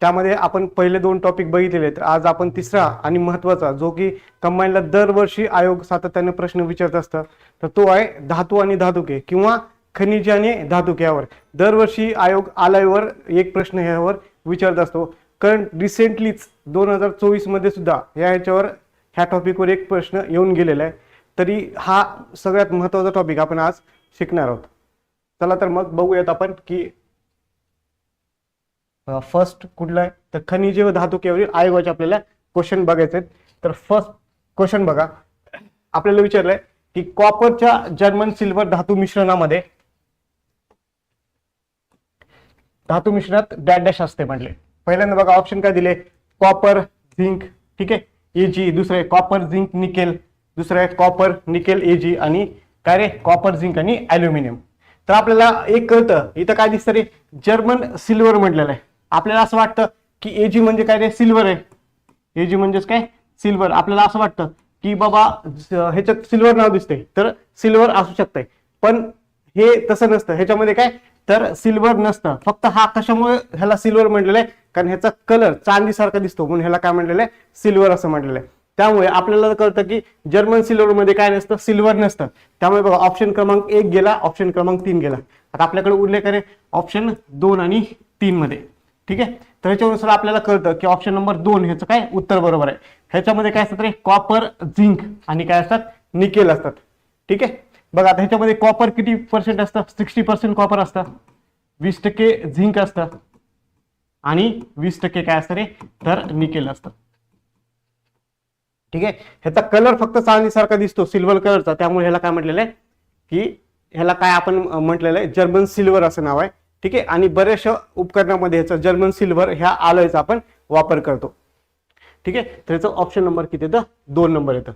त्यामध्ये आपण पहिले दोन टॉपिक बघितलेले आहेत. आज आपण तिसरा आणि महत्त्वाचा जो की कंबाईनला दरवर्षी आयोग सातत्याने प्रश्न विचारत असतात तर तो आहे धातू आणि धातुके किंवा खनिजे आणि धातुके यावर. दरवर्षी आयोग आलायवर एक प्रश्न ह्यावर विचारत असतो. कारण रिसेंटलीच दोन हजार चोवीसमध्ये सुद्धा या ह्याच्यावर ह्या टॉपिकवर एक प्रश्न येऊन गेलेला आहे. तरी हा सगळ्यात महत्त्वाचा टॉपिक आपण आज शिकणार आहोत. चला तर मग बघूयात आपण की फर्स्ट कुठलं आहे? तर खनिजे व धातुकेवरील आयोगाचे आपल्याला क्वेश्चन बघायचे आहेत. तर फर्स्ट क्वेश्चन बघा. आपल्याला विचारलंय की कॉपरच्या जर्मन सिल्वर धातू मिश्रणामध्ये धातू मिश्रणात डॅट डॅश असते म्हटले. पहिल्यांदा बघा ऑप्शन काय दिले? कॉपर झिंक ठीक आहे? एजी दुसरं आहे कॉपर झिंक निकेल दुसरं आहे कॉपर निकेल एजी आणि काय रे? कॉपर झिंक आणि अल्युमिनियम तर आपल्याला एक कळतं इथं काय दिसतं रे? जर्मन सिल्वर म्हटलेलं आहे. आपल्याला असं वाटतं की एजी म्हणजे काय रे? सिल्वर आहे. एजी म्हणजेच काय? सिल्वर आपल्याला असं वाटतं की बाबा ह्याच्यात सिल्वर नाव दिसतंय. तर सिल्वर असू शकतंय. पण हे तसं नसतं. ह्याच्यामध्ये काय? तर सिल्वर नसतं. फक्त हा कशामुळे ह्याला सिल्वर म्हटलेलं आहे? कारण ह्याचा कलर चांदीसारखा दिसतो. म्हणून ह्याला काय म्हटलेलं आहे? सिल्वर असं म्हटलेलं आहे. त्यामुळे आपल्याला कळतं की जर्मन सिल्वर मध्ये काय नसतं? सिल्वर नसतं. त्यामुळे बघा ऑप्शन क्रमांक एक गेला ऑप्शन क्रमांक तीन गेला. आता आपल्याकडे उरले का ऑप्शन दोन आणि तीन मध्ये. ठीक आहे? तर ह्याच्यानुसार आपल्याला कळतं की ऑप्शन नंबर दोन ह्याचं काय? उत्तर बरोबर आहे. ह्याच्यामध्ये काय असतात रे? कॉपर झिंक आणि काय असतात? निकेल असतात. ठीक आहे? बघा आता ह्याच्यामध्ये कॉपर किती पर्सेंट असतं? सिक्स्टी पर्सेंट कॉपर असतं. वीस टक्के झिंक असतं. आणि वीस टक्के काय असतं रे? तर निकेल असतं. ठीक आहे? ह्याचा कलर फक्त चांदीसारखा दिसतो सिल्वर कलरचा त्यामुळे ह्याला काय म्हटलेलं आहे? की ह्याला काय आपण म्हटलेलं आहे? जर्मन सिल्वर असं नाव आहे. ठीक आहे? आणि बऱ्याचशा उपकरणामध्ये याचा जर्मन सिल्वर ह्या आलोयचा आपण वापर करतो. ठीक आहे? तर ह्याचं ऑप्शन नंबर किती येतं? दोन नंबर येतं.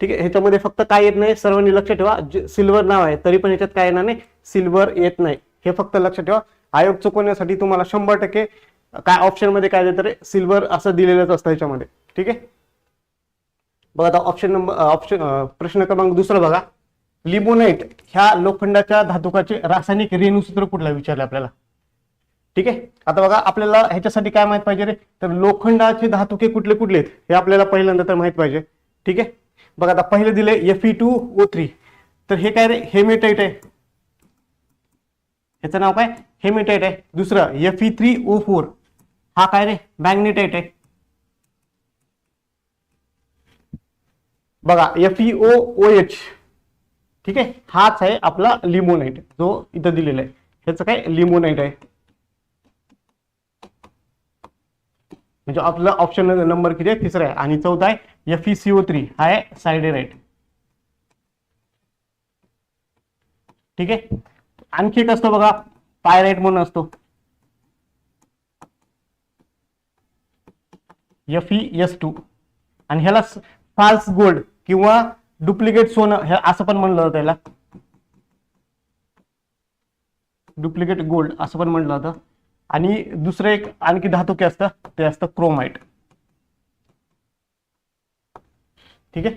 ठीक आहे? ह्याच्यामध्ये फक्त काय येत नाही? सर्वांनी लक्ष ठेवा. सिल्वर नाव आहे तरी पण ह्याच्यात काय येणार नाही? सिल्वर येत नाही. हे फक्त लक्ष ठेवा. आयोग चुकवण्यासाठी तुम्हाला शंभर टक्के काय ऑप्शनमध्ये काय देतं रे? सिल्वर असं दिलेलंच असतं ह्याच्यामध्ये. ठीक आहे? बघा आता ऑप्शन नंबर ऑप्शन प्रश्न क्रमांक दुसरा बघा. लिमोनाइट ह्या लोखंडाच्या धातुकाचे रासायनिक रेणूसूत्र कुठला विचारलं आपल्याला? ठीक आहे? आता बघा आपल्याला ह्याच्यासाठी काय माहीत पाहिजे रे? तर लोखंडाचे धातुके कुठले कुठले आहेत? हे आपल्याला पहिल्यांदा तर माहीत पाहिजे. ठीक आहे? बघा आता पहिले दिले F E two O three तर हे काय रे? हेमेटाईट आहे. ह्याचं नाव काय? हेमेटाईट आहे. दुसरं F E three O four हा काय रे? मॅग्नेटाईट आहे. बघा F E O O H ठीक आहे? हाच आहे आपला लिमोनाईट जो इथं दिलेला आहे. ह्याचं काय? लिमोनाइट आहे. म्हणजे आपला ऑप्शन नंबर किती आहे? तिसरा आहे. आणि चौथा आहे F E C O three हा आहे सायडेराईट ठीक आहे? आणखी एक असतो बघा. पायराईट म्हणून असतो. एफ ई एस टू आणि ह्याला फाल्स गोल्ड किंवा डुप्लिकेट सोनं हे असं पण म्हणलं जातं त्याला डुप्लिकेट गोल्ड असं पण म्हणलं जातं. आणि दुसरं एक आणखी धातुके असतं ते असतं क्रोमाइट ठीक आहे?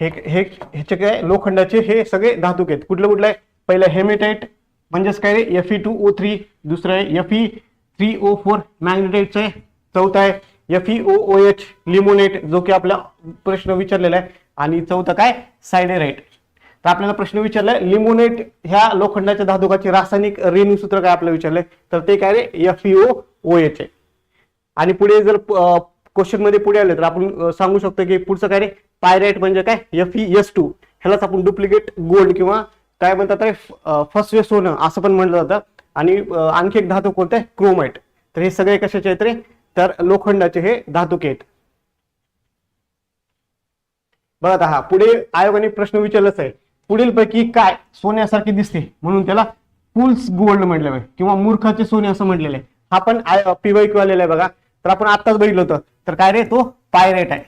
हे हे ह्याचे काय लोखंडाचे हे सगळे धातुके आहेत. कुठलं कुठलं आहे? पहिलं हेमेटाईट म्हणजेच काय F E two O three दुसरं आहे F E three O four मॅग्नेटाईटचं आहे. चौथा आहे F E O O H limonite जो की आपला प्रश्न विचारलेला आहे. आणि चौथं काय? सायडेराईट तर आपल्याला प्रश्न विचारलाय लिमोनेट ह्या लोखंडाच्या धातुकाचे रासायनिक रेणूसूत्र काय आपल्याला विचारलंय? तर ते काय रे? एफ ओ एच आहे आणि पुढे जर क्वेश्चनमध्ये पुढे आले तर आपण सांगू शकतो की पुढचं काय रे? पायराईट म्हणजे काय? एफ ई एस टू ह्यालाच आपण डुप्लिकेट गोल्ड किंवा काय म्हणतात रे? फर्स्ट सोनं असं पण म्हटलं जातं. आणि आणखी एक धातू कोणतं आहे? क्रोमाइट तर हे सगळे कशाचे आहेत रे? तर लोखंडाचे हे धातुके आहेत. बघत आता हा पुढे आयोगाने प्रश्न विचारलाच आहे. पुढील पैकी काय सोन्यासारखे दिसते? म्हणून त्याला फुल्स गोल्ड म्हटलं आहे किंवा मूर्खाचे सोने असं म्हटलेलं आहे. हा पण पीवाय क्यू आलेला आहे बघा. तर आपण आत्ताच बघितलं होतं. तर काय रे तो? पायरेट आहे.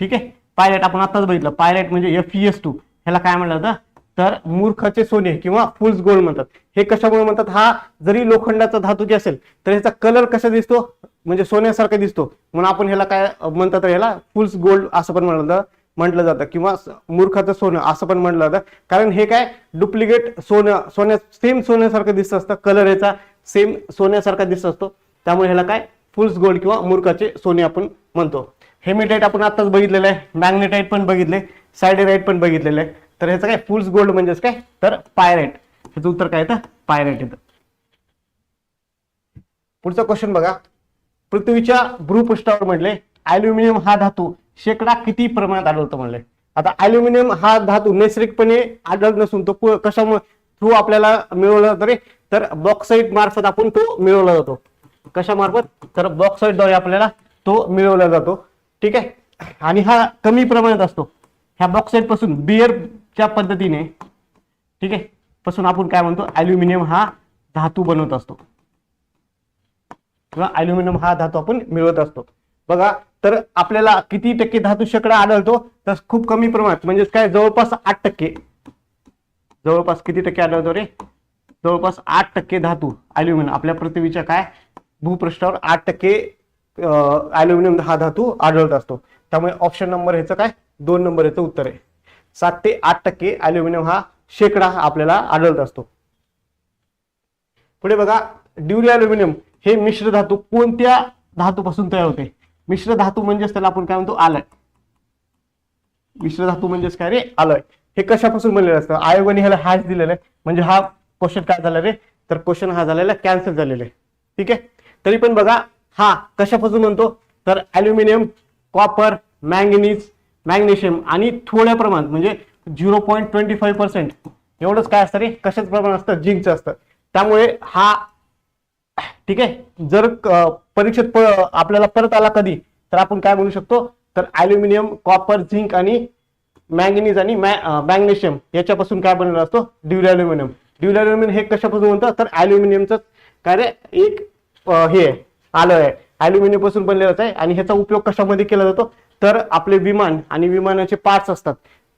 ठीक आहे? पायरेट आपण आत्ताच बघितलं. पायरेट म्हणजे एफ एस टू ह्याला काय म्हणलं होतं? तर मूर्खाचे सोने किंवा फुल्स गोल्ड म्हणतात. हे कशामुळे म्हणतात? हा जरी लोखंडाचा धातूची असेल तर ह्याचा कलर कसा दिसतो? म्हणजे सोन्यासारखा दिसतो. म्हणून आपण ह्याला काय म्हणतात ह्याला? फुल्स गोल्ड असं पण म्हणलं म्हटलं जातं. किंवा मूर्खाचं सोनं असं पण म्हटलं जातं. कारण हे काय? डुप्लिकेट सोनं सोन्या सेम सोन्यासारखं दिसत असतं. कलर याचा सेम सोन्यासारखा दिसत असतो. त्यामुळे ह्याला काय? फुल्स गोल्ड किंवा मूर्खाचे सोने आपण म्हणतो. हेमिटाईट आपण आताच बघितलेलं आहे. मॅग्नेटाईट पण बघितले. सायडेराईट पण बघितलेलं आहे. तर ह्याचं काय? फुल्स गोल्ड म्हणजेच काय? तर पायरेट ह्याचं उत्तर काय येतं? पायरेट येतं. पुढचा क्वेश्चन बघा. पृथ्वीच्या भूपृष्ठावर म्हटले अॅल्युमिनियम हा धातू शेकडा किती प्रमाणात आढळतो म्हणले? आता अल्युमिनियम हा धातू नैसर्गिकपणे आढळत नसून तो कशामुळे? थ्रू आपल्याला मिळवला जातो रे. तर बॉक्साईट मार्फत आपण तो मिळवला जातो. कशामार्फत? तर बॉक्साईटद्वारे आपल्याला तो मिळवला जातो. ठीक आहे? आणि हा कमी प्रमाणात असतो. ह्या बॉक्साईटपासून बिअरच्या पद्धतीने ठीक आहे? पासून आपण काय म्हणतो? अल्युमिनियम हा धातू बनवत असतो. किंवा अल्युमिनियम हा धातू आपण मिळवत असतो. बघा तर आपल्याला किती टक्के धातू शेकडा आढळतो? तर खूप कमी प्रमाणात म्हणजे काय जवळपास आठ टक्के. जवळपास किती टक्के आढळतो रे? जवळपास आठ टक्के धातू अल्युमिनियम आपल्या पृथ्वीच्या काय? भूपृष्ठावर आठ टक्के अल्युमिनियम हा धातू आढळत असतो. त्यामुळे ऑप्शन नंबर ह्याचं काय? दोन नंबर याचं उत्तर आहे. सात ते आठ टक्के अल्युमिनियम हा शेकडा आपल्याला आढळत असतो. पुढे बघा ड्युरी अल्युमिनियम हे मिश्र धातू कोणत्या धातूपासून तयार होते? मिश्र धातू म्हणजेच त्याला आपण काय म्हणतो? आलय. मिश्र धातू म्हणजेच काय रे? आलय. हे कशापासून बनलेलं असतं? आयोगाने ह्याला हॅश दिलेलं आहे. म्हणजे हा क्वेश्चन काय झाला रे? तर क्वेश्चन हा झालेला कॅन्सल झालेला आहे. ठीक आहे? तरी पण बघा हा कशापासून म्हणतो तर अल्युमिनियम कॉपर मॅंगनीज मॅग्नेशियम आणि थोड्या प्रमाणात म्हणजे zero point twenty five percent एवढंच काय असतं रे? कशाच प्रमाण असतं? जिंकचं असतं. त्यामुळे हा ठीक आहे? जर परीक्षेत आपल्याला परत आला कधी तर आपण काय म्हणू शकतो? तर अल्युमिनियम कॉपर झिंक आणि मॅंगनीज आणि मॅग्नेशियम याच्यापासून काय बनलेला असतो? ड्युरॅल्युमिनियम ड्युरॅल्युमिनियम हे कशापासून म्हणतात तर अल्युमिनियमचं काय रे एक हे आहे, आलं आहे. अल्युमिनियमपासून बनलेलंच आहे आणि ह्याचा उपयोग कशामध्ये केला जातो? तर आपले विमान आणि विमानाचे पार्ट्स असतात.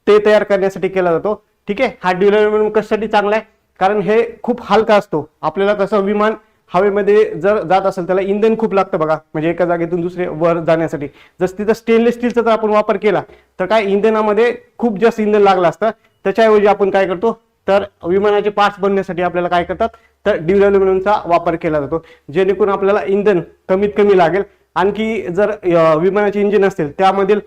ते तयार करण्यासाठी केला जातो. ठीक आहे? हा ड्युरॅल्युमिनियम कशासाठी चांगला आहे? कारण हे खूप हलका असतो. आपल्याला कसं विमान हवेमध्ये जर जात असेल त्याला इंधन खूप लागतं बघा. म्हणजे एका जागेतून दुसरे वर जाण्यासाठी. जर तिथं स्टेनलेस स्टीलचा जर आपण वापर केला तर काय इंधनामध्ये खूप जास्त इंधन लागलं असतं. त्याच्याऐवजी आपण काय करतो तर विमानाचे पार्ट्स बनण्यासाठी आपल्याला काय करतात तर ड्युरॅल्युमिनियमचा वापर केला जातो. जेणेकरून आपल्याला इंधन कमीत कमी लागेल. आणखी जर विमानाचे इंजिन असतील त्यामधील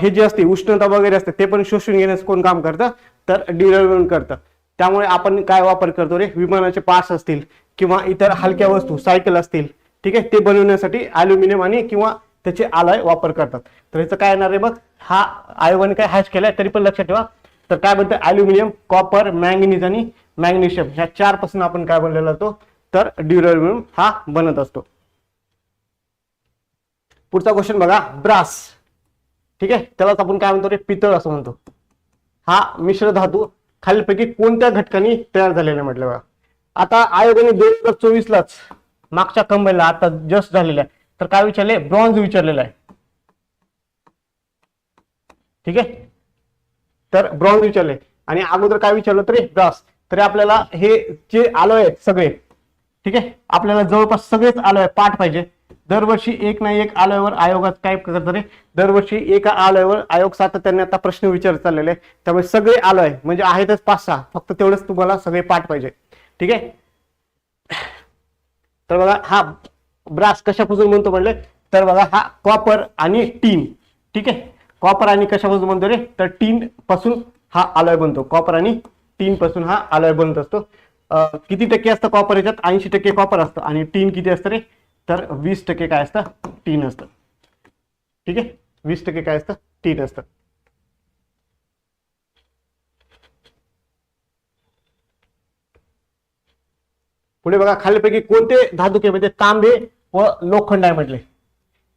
हे जे असते उष्णता वगैरे असते ते पण शोषून घेण्याचं कोण काम करतं तर ड्युरॅल्युमिनियम करतं. त्यामुळे आपण काय वापर करतो रे विमानाचे पार्ट्स असतील किंवा इतर हलक्या वस्तू सायकल असतील ठीक आहे ते बनवण्यासाठी अल्युमिनियम आणि किंवा त्याचे आलय वापर करतात. तर ह्याचं काय येणार आहे बघ हा आयोगाने काय हॅश केलाय तरी पण लक्षात ठेवा. तर काय बनतं अल्युमिनियम कॉपर मॅंगनीज आणि मॅग्नेशियम ह्या चारपासून आपण काय बनलेला असतो तर ड्युरॅल्युमिनियम हा बनत असतो. पुढचा क्वेश्चन बघा ब्रास ठीक आहे त्यालाच आपण काय म्हणतो रे? पितळ असं म्हणतो. हा मिश्र धातू खालीलपैकी कोणत्या घटकांनी तयार झालेला म्हटलं बघा. आता आयोगाने दोन हजार चोवीस लाच मागच्या कंबाईनला आता जस्ट झालेला आहे. तर काय विचारले ब्रॉन्झ विचारलेला आहे. ठीक आहे? तर ब्रॉन्झ विचारले आणि अगोदर काय विचारलं तरी? ब्रास तरी आपल्याला हे जे आलो आहेत सगळे ठीक आहे? आपल्याला जवळपास सगळेच आलोय पाठ पाहिजे. दरवर्षी एक ना एक आलोयवर आयोगात काय करतात रे? दरवर्षी एका आलोयवर आयोग सातत्याने आता प्रश्न विचारत चाललेले आहे. त्यामुळे सगळे आलोय. म्हणजे आहेतच पाच सहा. फक्त तेवढंच तुम्हाला सगळे पाठ पाहिजे. ठीक आहे? तर बघा हा ब्रास कशापासून म्हणतो म्हणले? तर बघा हा कॉपर आणि टीन ठीक आहे? कॉपर आणि कशापासून म्हणतो रे? तर टीन पासून हा आलॉय बनतो. कॉपर आणि टीन पासून हा आलॉय बनत असतो. किती टक्के असतं कॉपर याच्यात? ऐंशी टक्के कॉपर असतं. आणि टीन किती असतं रे? तर वीस टक्के काय असतं? टीन असतं. ठीक आहे? वीस टक्के काय असतं? टीन असतं. पुढे बघा खालीपैकी कोणते धातुकेमध्ये तांबे व लोखंड आहे म्हटले?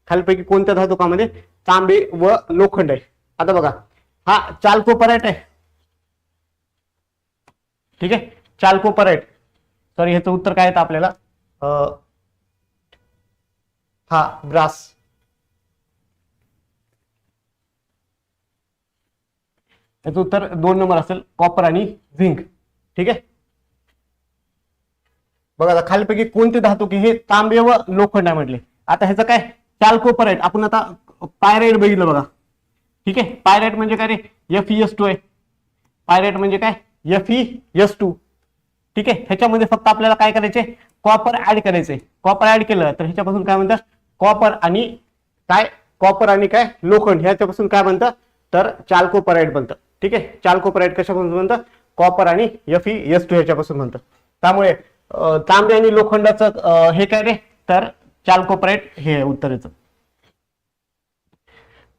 खालीपैकी कोणत्या धातुकामध्ये तांबे व लोखंड आहे? आता बघा हा चाल्कोपराईट आहे. ठीक आहे? चाल्कोपराईट. सॉरी ह्याचं उत्तर काय येतं आपल्याला? हा ब्रास याचं उत्तर दोन नंबर असेल कॉपर आणि झिंक. ठीक आहे? बघा आता खालीपैकी कोणते धातू की हे तांबे व लोखंड आहे म्हटले. आता ह्याचं काय? कॅल्कोपराईट आपण आता पायराईट बघितलं बघा. ठीक आहे? पायराईट म्हणजे काय रे? एफ एस टू आहे. पायराईट म्हणजे काय? एफ एस टू ठीक आहे? ह्याच्यामध्ये फक्त आपल्याला काय करायचे कॉपर ऍड करायचे कॉपर ऍड केलं तर ह्याच्यापासून काय म्हणतात? कॉपर आणि काय? कॉपर आणि काय? लोखंड. ह्याच्यापासून काय म्हणतं? तर चाल्कोपराईड बनतं. ठीक आहे? चाल्कोपराईड कशापासून बनतं? कॉपर आणि एफ ई एस टू ह्याच्यापासून म्हणतं त्यामुळे तांबे आणि लोखंडाचं हे काय रे? तर चालकोपरेट हे आहे उत्तरेचं.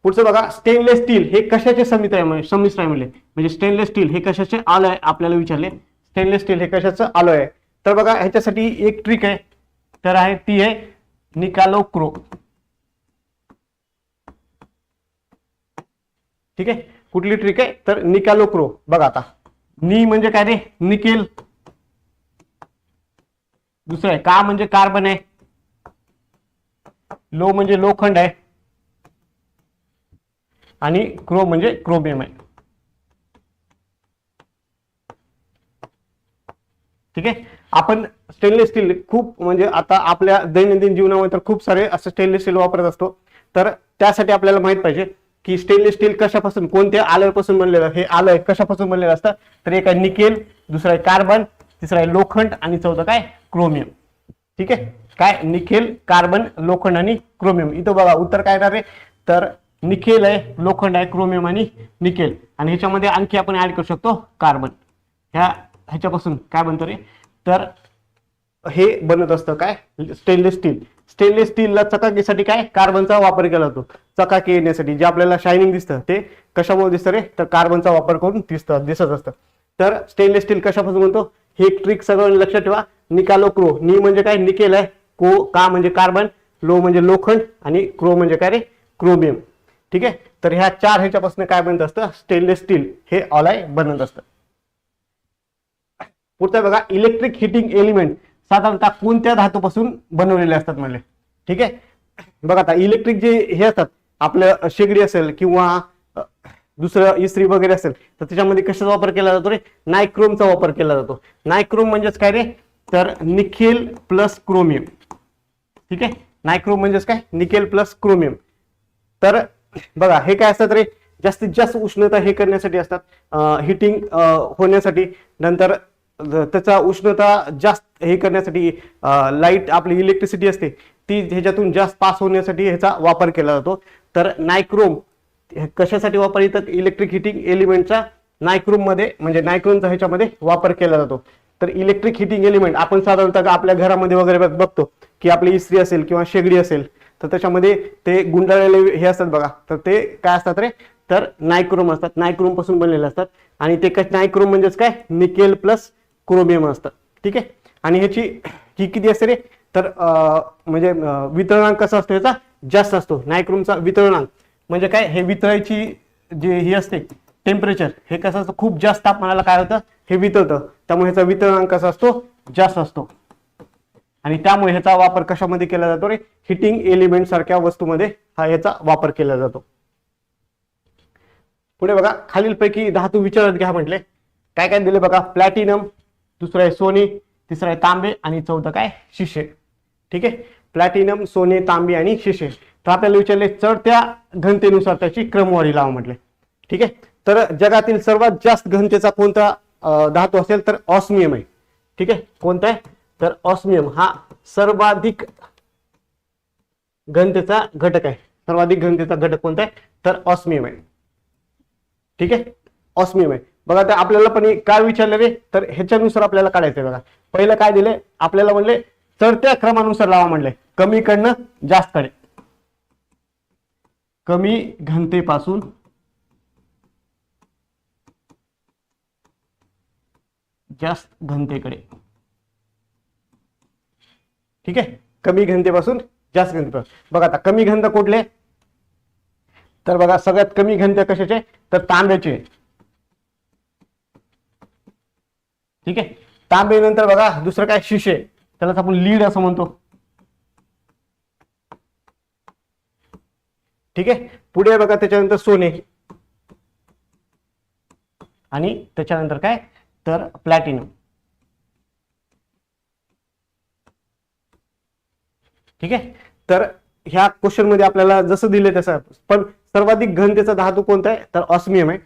पुढचं बघा स्टेनलेस स्टील हे कशाचे समित आहे म्हणजे- संमिश्र आहे म्हणले. म्हणजे स्टेनलेस स्टील हे कशाचे आलं आहे? आपल्याला विचारले. स्टेनलेस स्टील हे कशाचं आलं आहे? तर बघा ह्याच्यासाठी एक ट्रिक आहे. तर आहे ती आहे निकालो क्रो ठीक आहे? कुठली ट्रिक आहे? तर निकालो क्रो बघा आता. नी म्हणजे काय रे? निकेल. दुसरं आहे. का म्हणजे कार्बन आहे? लो म्हणजे लोखंड आहे. आणि क्रो म्हणजे क्रोमियम आहे. ठीक आहे? आपण स्टेनलेस स्टील खूप म्हणजे आता आपल्या दैनंदिन जीवनामध्ये तर खूप सारे असं स्टेनलेस स्टील वापरत असतो. तर त्यासाठी आपल्याला माहीत पाहिजे की स्टेनलेस स्टील कशापासून कोणत्या आलयापासून बनलेलं हे आलय कशापासून बनलेलं असतं? तर एक आहे निकेल दुसरं आहे कार्बन तिसरं आहे लोखंड आणि चौथं काय? क्रोमियम ठीक आहे? काय? निखेल कार्बन लोखंड आणि क्रोमियम इथं बघा उत्तर काय येणार आहे? तर निखेल आहे लोखंड आहे क्रोमियम आणि निकेल आणि ह्याच्यामध्ये आणखी आपण ऍड करू शकतो कार्बन ह्या ह्याच्यापासून काय बनतो रे? तर हे बनत असतं काय? स्टेनलेस स्टील स्टेनलेस स्टीलला चकाकीसाठी काय? कार्बनचा वापर केला जातो. चकाकी येण्यासाठी जे आपल्याला शायनिंग दिसतं ते कशामुळे दिसतं रे? तर कार्बनचा वापर करून दिसतं दिसत असतं. तर स्टेनलेस स्टील कशापासून म्हणतो हे ट्रिक सगळं लक्षात ठेवा. निकालो क्रो. नी म्हणजे काय? निकेल आहे. को का म्हणजे कार्बन लो म्हणजे लोखंड आणि क्रो म्हणजे काय रे? क्रोमियम ठीक आहे? तर ह्या चार ह्याच्यापासून काय बनत असतं? स्टेनलेस स्टील हे ऑलाय बनत असतं. पुढचं बघा इलेक्ट्रिक हिटिंग एलिमेंट साधारणतः कोणत्या धातूपासून बनवलेले असतात म्हणले? ठीक आहे? बघा आता इलेक्ट्रिक जे हे असतात आपलं शेगडी असेल किंवा दुसरं इस्त्री वगैरे असेल तर त्याच्यामध्ये कशाचा वापर केला जातो रे? नायक्रोमचा वापर केला जातो. नायक्रोम म्हणजेच काय रे? तर निखेल प्लस क्रोमियम. ठीक आहे? नायक्रोम म्हणजेच काय? Nickel plus chromium. तर बघा हे काय असतात रे? जास्तीत जास्त उष्णता हे करण्यासाठी असतात. हिटिंग होण्यासाठी. नंतर त्याचा उष्णता जास्त हे करण्यासाठी लाइट आपली इलेक्ट्रिसिटी असते ती ह्याच्यातून जास्त पास होण्यासाठी ह्याचा वापर केला जातो. तर नायक्रोम कशासाठी वापर येतात इलेक्ट्रिक हिटिंग एलिमेंटचा नायक्रूममध्ये म्हणजे नायक्रूमचा ह्याच्यामध्ये वापर केला जातो. तर इलेक्ट्रिक हिटिंग एलिमेंट आपण साधारणतः आपल्या घरामध्ये वगैरे बघतो की आपली इस्त्री असेल किंवा शेगडी असेल तर त्याच्यामध्ये ते गुंडाळलेले हे असतात बघा. तर ते काय असतात रे? तर नायक्रोम असतात. नायक्रोमपासून बनलेले असतात. आणि ते काय नायक्रोम म्हणजेच काय? निकेल प्लस क्रोमियम असतं. ठीक आहे? आणि ह्याची ही किती असते रे? तर म्हणजे वितरणांक कसा असतो याचा जास्त असतो. नायक्रोमचा वितरणांक. म्हणजे काय हे वितळायची जे ही असते टेम्परेचर हे कसं असतं खूप जास्त तापमानाला काय होतं हे वितळतं. त्यामुळे ह्याचा वितरणांक कसा असतो जास्त असतो. आणि त्यामुळे ह्याचा वापर कशामध्ये केला जातो रे? हिटिंग एलिमेंट सारख्या वस्तूमध्ये हा याचा वापर केला जातो. पुढे बघा खालीलपैकी धातू विचारत घ्या म्हटले. काय काय दिले बघा? प्लॅटिनम दुसरं आहे सोने तिसरं आहे तांबे आणि चौथं काय? शिशे. ठीक आहे? प्लॅटिनम सोने तांबे आणि शिशे. तर आपल्याला विचारले चढत्या घनतेनुसार त्याची क्रमवारी लावा म्हटले. ठीक आहे? तर जगातील सर्वात जास्त घनतेचा कोणता धातू असेल तर ऑस्मियम आहे. ठीक आहे? कोणता आहे? तर ऑस्मियम हा सर्वाधिक घनतेचा घटक आहे. सर्वाधिक घनतेचा घटक कोणता आहे? तर ऑस्मियम आहे. ठीक आहे? ऑस्मियम आहे. बघा ते आपल्याला पण काय विचारलं रे? तर ह्याच्यानुसार आपल्याला काढायचंय बघा. पहिलं काय दिले आपल्याला म्हणले चढत्या क्रमानुसार लावा म्हणले. कमी कडनं जास्त कडे कमी घनतेपासून जास्त घनतेकडे. ठीक आहे? कमी घनतेपासून जास्त घनतेपासून बघा आता कमी घनता कुठले? तर बघा सगळ्यात कमी घनते कशाचे? तर तांब्याचे. ठीक आहे? तांबे नंतर बघा दुसरं काय? शिशे. त्यालाच आपण लीड असं म्हणतो. ठीक आहे? पुढे बघा त्याच्यानंतर सोने. आणि त्याच्यानंतर काय? तर प्लॅटिनम ठीक आहे? तर ह्या क्वेश्चनमध्ये आपल्याला जसं दिले तसं. पण सर्वाधिक घनतेचा धातू कोणता आहे? तर ऑस्मियम आहे.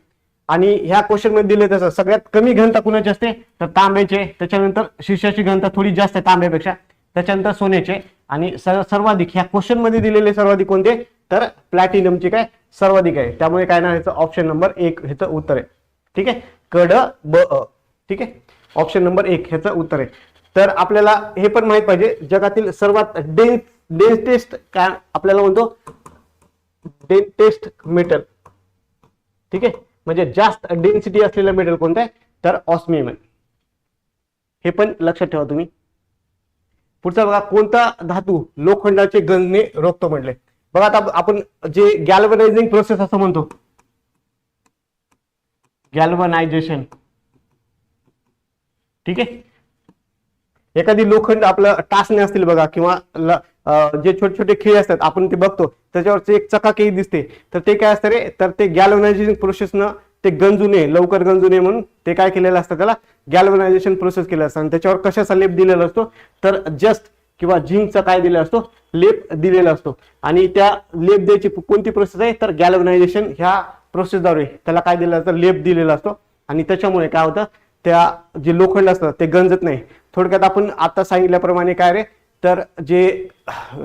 आणि ह्या क्वेश्चनमध्ये दिले तसं. सगळ्यात कमी घनता कुणाची असते? तर तांब्याचे त्याच्यानंतर शिष्याची घनता थोडी जास्त आहे तांब्यापेक्षा. त्याच्यानंतर सोन्याचे आणि सर्वाधिक ह्या क्वेश्चनमध्ये दिलेले सर्वाधिक कोणते? तर प्लॅटिनमचे काय? सर्वाधिक आहे. त्यामुळे काय ना ह्याचं ऑप्शन नंबर एक ह्याचं उत्तर आहे. ठीक आहे? कड ब ठीक आहे? ऑप्शन नंबर एक ह्याचं उत्तर आहे. तर आपल्याला हे पण माहीत पाहिजे जगातील सर्वात डेन्स डेन्सेस्ट काय आपल्याला म्हणतो? डेन्टेस्ट मेटल ठीक आहे? म्हणजे जास्त डेन्सिटी असलेलं मेटल कोणतं आहे? तर ऑस्मियम आहे. हे पण लक्षात ठेवा तुम्ही. पुढचा बघा कोणता धातू लोखंडाचे गंजणे रोखतो म्हटले बघा आता आपण जे गॅल्वनायझिंग प्रोसेस असं म्हणतो. गॅल्वनायझेशन ठीक आहे? एखादी लोखंड आपलं टाचणे असतील बघा किंवा जे छोटे छोटे खिळे असतात आपण ते बघतो. त्याच्यावरचे एक चकाकी दिसते. तर ते काय असतं रे? तर ते गॅल्वनायझेशन प्रोसेसनं ते गंजू नये लवकर गंजू नये म्हणून ते काय केलेलं असतं त्याला? गॅल्वनायझेशन प्रोसेस केलं असतं आणि त्याच्यावर कशाचा लेप दिलेला असतो? तर जस्ट किंवा झिंकचा काय दिलेला असतो? लेप दिलेला असतो. आणि त्या लेप द्यायची कोणती प्रोसेस आहे? तर गॅल्वनायझेशन ह्या प्रोसेसद्वारे त्याला काय दिलेला असतं? लेप दिलेला असतो. आणि त्याच्यामुळे काय होतं? त्या जे लोखंड असतं ते गंजत नाही. थोडक्यात आपण आता सांगितल्याप्रमाणे काय रे? तर जे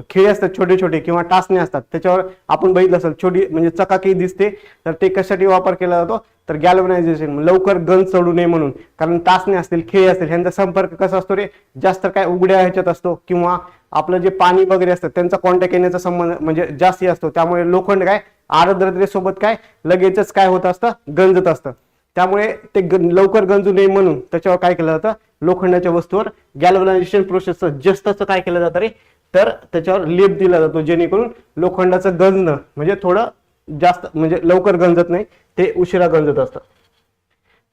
खेळ असतात छोटे छोटे किंवा टाचणे असतात त्याच्यावर आपण बघितलं असेल छोटी म्हणजे चकाकी दिसते तर ते कशासाठी वापर केला जातो? तर गॅल्वनायझेशन लवकर गंज चढू नये म्हणून. कारण टाचणे असतील खेळ असतील ह्यांचा संपर्क कसा असतो रे? जास्त काय उघड्या ह्याच्यात असतो किंवा आपलं जे पाणी वगैरे असतं त्यांचा कॉन्टॅक्ट येण्याचा संबंध म्हणजे जास्ती असतो. त्यामुळे लोखंड काय आर्द्रतेसोबत काय लगेचच काय होत असतं? गंजत असतं. त्यामुळे ते लवकर गंजू नये म्हणून त्याच्यावर काय केलं जातं? लोखंडाच्या वस्तूवर गॅल्वनायझेशन प्रोसेसचं जस्ताचं काय केलं जातं रे? तर त्याच्यावर लेप दिला जातो जेणेकरून लोखंडाचं गंजणं म्हणजे थोडं जास्त म्हणजे लवकर गंजत नाही ते उशिरा गंजत असतं.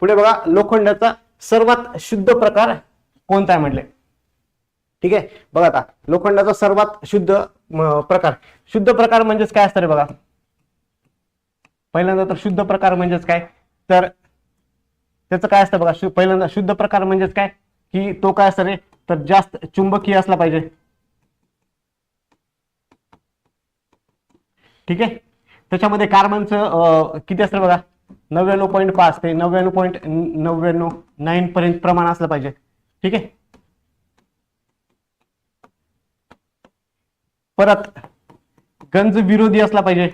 पुढे बघा लोखंडाचा सर्वात शुद्ध प्रकार कोणता आहे म्हटले ठीक आहे? बघा आता लोखंडाचा सर्वात शुद्ध प्रकार. शुद्ध प्रकार म्हणजेच काय असतं रे बघा? पहिल्यांदा तर शुद्ध प्रकार म्हणजेच काय? तर त्याचं काय असतं बघा शु- पहिल्यांदा शुद्ध प्रकार म्हणजेच काय? की तो काय असतं रे? तर जास्त चुंबकीय असला पाहिजे. ठीक आहे? त्याच्यामध्ये कार्बनचं किती असतं बघा? नव्याण्णव पॉईंट पाच ते नव्याण्णव पॉईंट नव्याण्णव नाईन पर्यंत प्रमाण असलं पाहिजे. ठीक आहे? परत गंज विरोधी असला पाहिजे.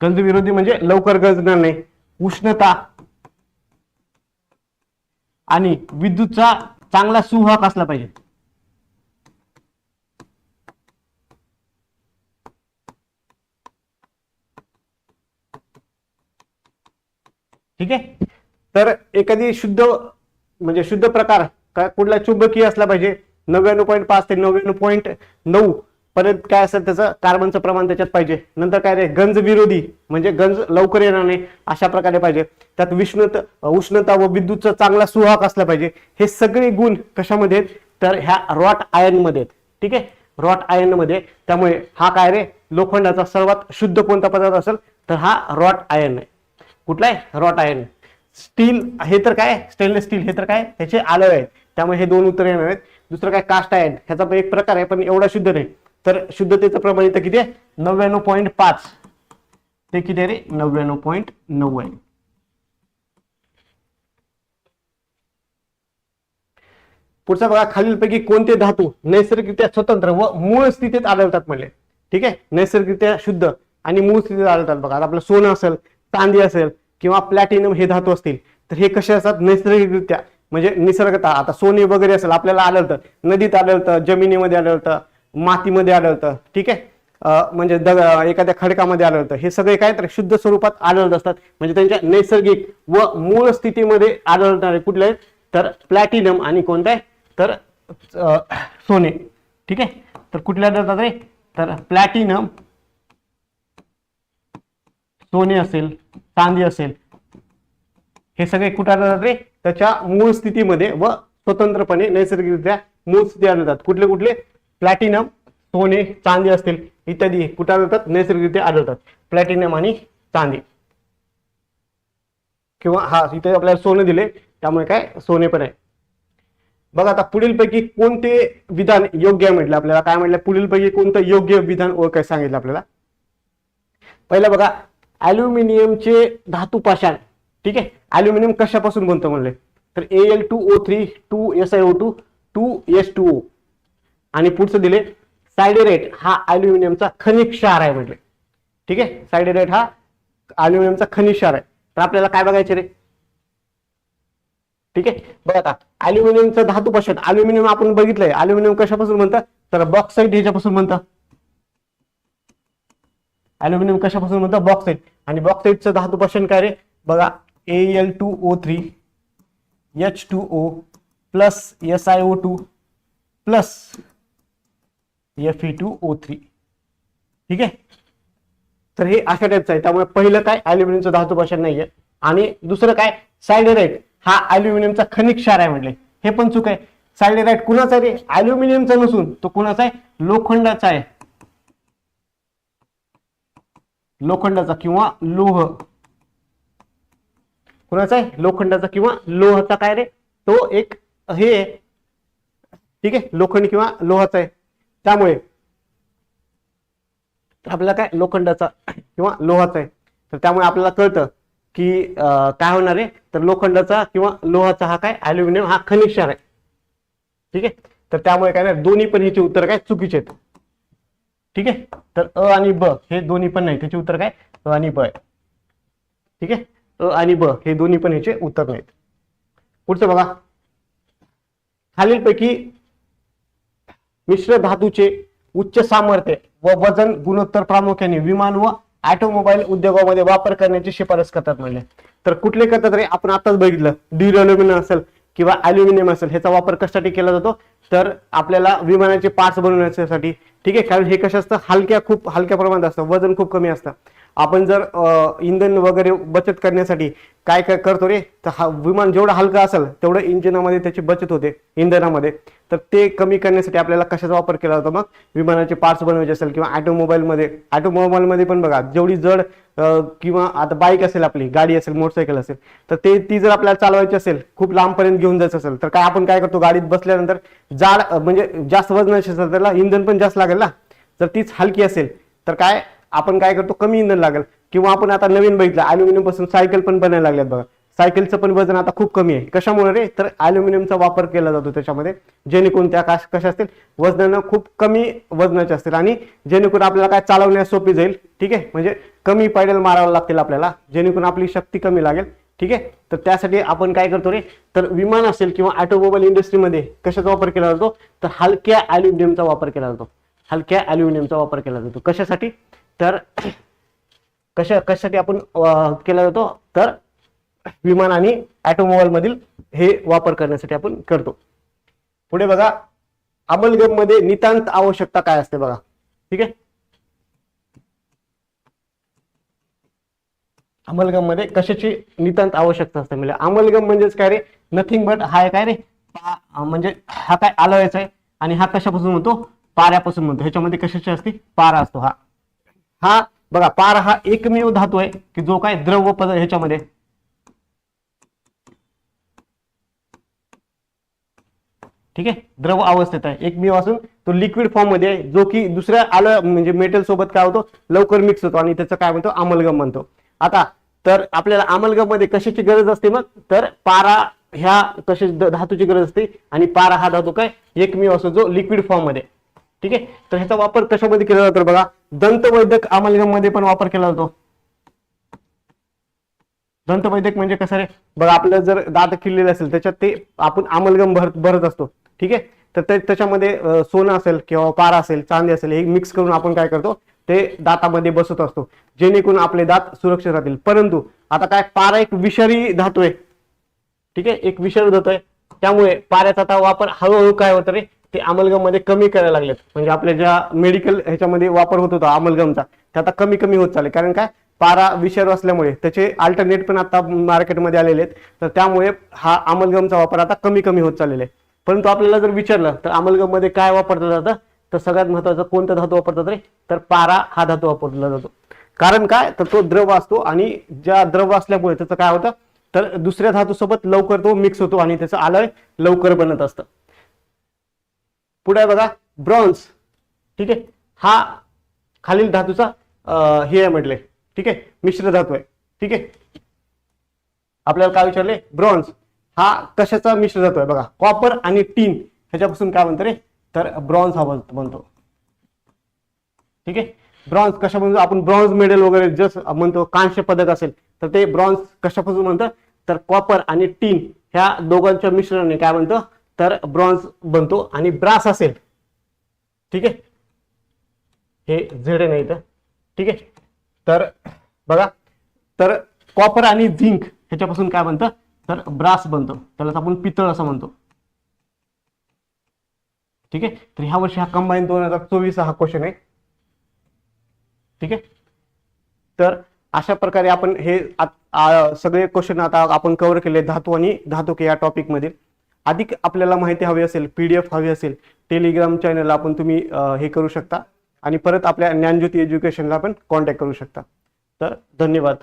गंज विरोधी म्हणजे लवकर गंजणार नाही. उष्णता आणि विद्युतचा चांगला सुवाहक असला पाहिजे. ठीक आहे? तर एखादी शुद्ध म्हणजे शुद्ध प्रकार कुठला चुंबकीय असला पाहिजे नव्याण्णव पॉईंट पाच ते नव्याण्णव पॉईंट नऊ. परत काय असेल त्याचं कार्बनचं प्रमाण त्याच्यात पाहिजे. नंतर काय रे गंज विरोधी म्हणजे गंज लवकर येणार नाही अशा प्रकारे पाहिजे. त्यात विष्णुता उष्णता व विद्युतचा चांगला सुहाक असला पाहिजे. हे सगळे गुण कशामध्ये आहेत? तर ह्या रॉट आयनमध्ये आहेत. ठीक आहे? रॉट आयनमध्ये. त्यामुळे हा काय रे? लोखंडाचा सर्वात शुद्ध कोणता पदार्थ असेल? तर हा रॉट आयन आहे. कुठला आहे? रॉट आयन स्टील हे तर काय? स्टेनलेस स्टील हे तर काय? त्याचे आलय आहेत त्यामुळे हे दोन उत्तर येणार आहेत. दुसरं काय? कास्ट आयन ह्याचा पण एक प्रकार आहे पण एवढा शुद्ध नाही. तर शुद्धतेचं प्रमाण इथं किती आहे? नव्याण्णव पॉईंट पाच. ते किती आहे रे? नव्याण्णव पॉईंट नऊ आहे पुढचा बघा खालीलपैकी कोणते धातू नैसर्गिकरित्या स्वतंत्र व मूळ स्थितीत आढळतात म्हणले. ठीक आहे? नैसर्गिकरित्या शुद्ध आणि मूळ स्थितीत आढळतात बघा. आपलं सोनं असेल चांदी असेल किंवा प्लॅटिनम हे धातू असतील तर हे कसे असतात? नैसर्गिकरित्या. म्हणजे निसर्गता. आता सोने वगैरे असेल आपल्याला आढळतं. नदीत आढळतं जमिनीमध्ये आढळतं. मातीमध्ये आढळतं ठीक आहे? म्हणजे दग एखाद्या खडकामध्ये आढळतं हे सगळे काय तर शुद्ध स्वरूपात आढळत असतात. म्हणजे त्यांच्या नैसर्गिक व मूळ स्थितीमध्ये आढळणारे कुठले आहेत? तर प्लॅटिनम आणि कोणतं? आहे तर सोने. ठीक आहे? तर कुठले आढळतात रे? तर प्लॅटिनम सोने असेल चांदी असेल. हे सगळे कुठे आढळतात रे? त्याच्या मूळ स्थितीमध्ये व स्वतंत्रपणे नैसर्गिकरित्या मूळ स्थिती आढळतात. कुठले कुठले? प्लॅटिनम सोने चांदी असतील इत्यादी कुठे आढळतात नैसर्गिकरित्या आढळतात. प्लॅटिनम आणि चांदी. किंवा हा इथे आपल्याला सोनं दिले त्यामुळे काय? सोने पण आहे. बघा आता पुढीलपैकी कोणते विधान योग्य आहे म्हटलं आपल्याला? काय म्हटलं? पुढीलपैकी कोणतं योग्य विधान ओळखाय सांगितलं आपल्याला? पहिलं बघा अल्युमिनियमचे धातू पाषाण. ठीक आहे? ॲल्युमिनियम कशापासून बनतं म्हणले? तर A L two O three two S I O two two S two O आणि पुढचं दिले सायडेरेट हा अल्युमिनियमचा खनिज क्षार आहे म्हटले. ठीक आहे? सायडेरेट हा अल्युमिनियमचा खनिज क्षार आहे. तर आपल्याला काय बघायचे रे? ठीक आहे? बघा आता अल्युमिनियमचं धातू पश्चात अल्युमिनियम आपण बघितलंय. अल्युमिनियम कशापासून म्हणतात तर बॉक्साईट ह्याच्यापासून म्हणतात अल्युमिनियम कशापासून म्हणतात बॉक्साईट. आणि बॉक्साईटचं धातू पश्चात काय रे? बघा A L two O three H two O plus S I O two plus F E two O three ठीक आहे? तर हे अशा टाईपचं आहे. त्यामुळे पहिलं काय? अल्युमिनियमचं धातू पाषाण नाहीये. आणि दुसरं काय? सायडेराईट हा अल्युमिनियमचा खनिज क्षार आहे म्हटले. हे पण चूक आहे. सायडेराईट कुणाचा आहे रे? अल्युमिनियमचा नसून. तो कुणाचा आहे? लोखंडाचा आहे. लोखंडाचा किंवा लोह. कुणाचा आहे? लोखंडाचा किंवा लोहाचा काय रे? तो एक हे ठीक आहे? लोखंड किंवा लोहाचा आहे. त्यामुळे आपल्याला काय लोखंडाचा किंवा लोहाचा आहे. तर त्यामुळे आपल्याला कळतं की काय होणार आहे? तर लोखंडाचा किंवा लोहाचा हा काय अल्युमिनियम हा खनिज क्षार आहे. ठीक आहे? तर त्यामुळे काय नाही दोन्ही पण ह्याचे उत्तर काय चुकीचे आहेत. ठीक आहे? तर अ आणि ब हे दोन्ही पण नाही त्याचे उत्तर काय? अ आणि ब आहे. ठीक आहे? अ आणि ब हे दोन्ही पण ह्याचे उत्तर नाहीत. पुढचं बघा. खालीलपैकी मिश्र धातूचे उच्च सामर्थ्य व वजन गुणोत्तर प्रामुख्याने विमान व ऑटोमोबाईल उद्योगामध्ये वापर करण्याची शिफारस करतात म्हणले. तर कुठले करतात रे आपण आताच बघितलं. ड्युरेल्युमिनियम असेल किंवा अल्युमिनियम असेल ह्याचा वापर कशासाठी केला जातो? तर आपल्याला विमानाचे पार्ट्स बनवण्यासाठी. ठीक आहे कारण हे कसं असतं हलक्या खूप हलक्या प्रमाणात असतं. वजन खूप कमी असतं. आपण जर इंधन वगैरे बचत करण्यासाठी काय काय करतो रे? तर हा विमान जेवढं हलकं असेल तेवढं इंजिनामध्ये त्याची बचत होते इंधनामध्ये. तर ते कमी करण्यासाठी आपल्याला कशाचा वापर केला जातो मग? विमानाचे पार्ट्स बनवायचे असेल किंवा ॲटोमोबाईलमध्ये ऑटोमोबाईलमध्ये पण बघा जेवढी जड किंवा आता बाईक असेल आपली गाडी असेल मोटरसायकल असेल तर ते ती जर आपल्याला चालवायची असेल खूप लांबपर्यंत घेऊन जायचं असेल तर काय आपण काय करतो? गाडीत बसल्यानंतर जाड म्हणजे जास्त वजनाची असेल त्याला इंधन पण जास्त लागेल ना? जर तीच हलकी असेल तर काय? आपण काय करतो? कमी इंधन लागेल. किंवा आपण आता नवीन बघितलं अल्युमिनियमपासून सायकल पण बनायला लागल्यात बघा. सायकलचं पण वजन आता खूप कमी आहे. कशामुळे रे? तर अल्युमिनियमचा वापर केला जातो त्याच्यामध्ये. जेणेकरून त्या काश कशा असतील? वजनानं खूप कमी वजनाचे असतील. आणि जेणेकरून आपल्याला काय चालवण्यास सोपी जाईल. ठीक आहे? म्हणजे कमी पायडल मारावं लागतील आपल्याला. जेणेकरून आपली शक्ती कमी लागेल. ठीक आहे? तर त्यासाठी आपण काय करतो रे? तर विमान असेल किंवा ऑटोमोबाईल इंडस्ट्रीमध्ये कशाचा वापर केला जातो? तर हलक्या अल्युमिनियमचा वापर केला जातो. हलक्या अल्युमिनियमचा वापर केला जातो. कशासाठी? तर कशा कशासाठी आपण केला जातो? तर विमान आणि ऑटोमोबाईल मधील हे वापर करण्यासाठी आपण करतो. पुढे बघा अमलगममध्ये नितांत आवश्यकता काय असते बघा. ठीक आहे? अमलगममध्ये कशाची नितांत आवश्यकता असते? म्हणजे अमलगम म्हणजेच काय रे? नथिंग बट हा काय रे? म्हणजे हा काय आलोयचा आहे? आणि हा कशापासून म्हणतो पाऱ्यापासून म्हणतो ह्याच्यामध्ये कशाची असते? पारा असतो हा. हा बघा पार हा एकमेव धातू आहे की जो काय द्रव पदार्थ ह्याच्यामध्ये. ठीक आहे? द्रव अवस्थेत आहे. एकमेव असून तो लिक्विड फॉर्ममध्ये आहे. जो की दुसऱ्या आलं म्हणजे मेटल सोबत काय होतो? लवकर मिक्स होतो आणि त्याचं काय म्हणतो? अमलगम म्हणतो. आता तर आपल्याला अमलगममध्ये कशाची गरज असते मग? तर पारा ह्या कशा धातूची गरज असते? आणि पारा हा धातू काय? एकमेव असतो जो लिक्विड फॉर्ममध्ये. ठीक आहे? तर ह्याचा वापर कशामध्ये केला जातो बघा? दंतवैद्यक अमालगममध्ये पण वापर केला जातो. दंतवैद्यक म्हणजे कसं रे? बघा आपलं जर दात किल्लेले असेल त्याच्यात ते आपण आमलगम भरत भरत असतो. ठीक आहे? तर ते त्याच्यामध्ये सोनं असेल किंवा पारा असेल चांदी असेल हे मिक्स करून आपण काय करतो? ते दातामध्ये बसत असतो. जेणेकरून आपले दात सुरक्षित राहतील. परंतु आता काय? पारा एक विषारी धातू आहे. ठीक आहे? एक विषारी धातू आहे. त्यामुळे पाऱ्याचा आता वापर हळूहळू काय होतं रे? ते अमलगममध्ये कमी करायला लागलेत. म्हणजे आपल्या ज्या मेडिकल ह्याच्यामध्ये वापर होत होता अमलगमचा ते आता कमी कमी होत चालले कारण काय? पारा विषारू असल्यामुळे त्याचे अल्टरनेट पण आता मार्केटमध्ये आलेले आहेत. तर त्यामुळे हा अमलगमचा वापर आता कमी कमी होत चाललेला आहे. परंतु आपल्याला जर विचारलं तर अमलगममध्ये काय वापरलं जातं? तर सगळ्यात महत्वाचं कोणता धातू वापरतात रे? तर पारा हा धातू वापरला जातो. कारण काय? तर तो द्रव असतो आणि ज्या द्रव असल्यामुळे त्याचं काय होतं? तर दुसऱ्या धातूसोबत लवकर तो मिक्स होतो आणि त्याचं आलय लवकर बनत असतं. पुढे बघा ब्रॉन्झ ठीक आहे? हा खालील धातूचा हे आहे म्हटले. ठीक आहे? मिश्र धातू आहे. ठीक आहे? आपल्याला काय विचारले? ब्रॉन्झ हा कशाचा मिश्र धातू आहे बघा? कॉपर आणि टीन ह्याच्यापासून काय म्हणतो रे? तर ब्रॉन्झ हा बनतो. ठीक आहे? ब्रॉन्झ कशा म्हणतो आपण ब्रॉन्झ मेडल वगैरे जस म्हणतो कांस्य पदक असेल तर ते ब्रॉन्झ कशापासून म्हणतं? तर कॉपर आणि टीन ह्या दोघांच्या मिश्रणाने काय म्हणतो? तर ब्रॉन्झ बनतो आणि ब्रास असेल. ठीक आहे? हे झेड नाही तर ठीक आहे? तर बघा तर कॉपर आणि झिंक ह्याच्यापासून काय बनतं? तर ब्रास बनतो. त्यालाच आपण पितळ असं म्हणतो. ठीक आहे? तर ह्या वर्षी हा कंबाईन दोन हजार चोवीस हा क्वेश्चन आहे. ठीक आहे? तर अशा प्रकारे आपण हे सगळे क्वेश्चन आता आपण कव्हर केले धातू आणि धातुके या टॉपिक अधिक आपल्याला माहिती हवी असेल पी डी एफ हवी असेल टेलिग्राम चॅनलला आपण तुम्ही हे करू शकता. आणि परत आपल्या ज्ञानज्योती एज्युकेशनला पण कॉन्टॅक्ट करू शकता. तर धन्यवाद.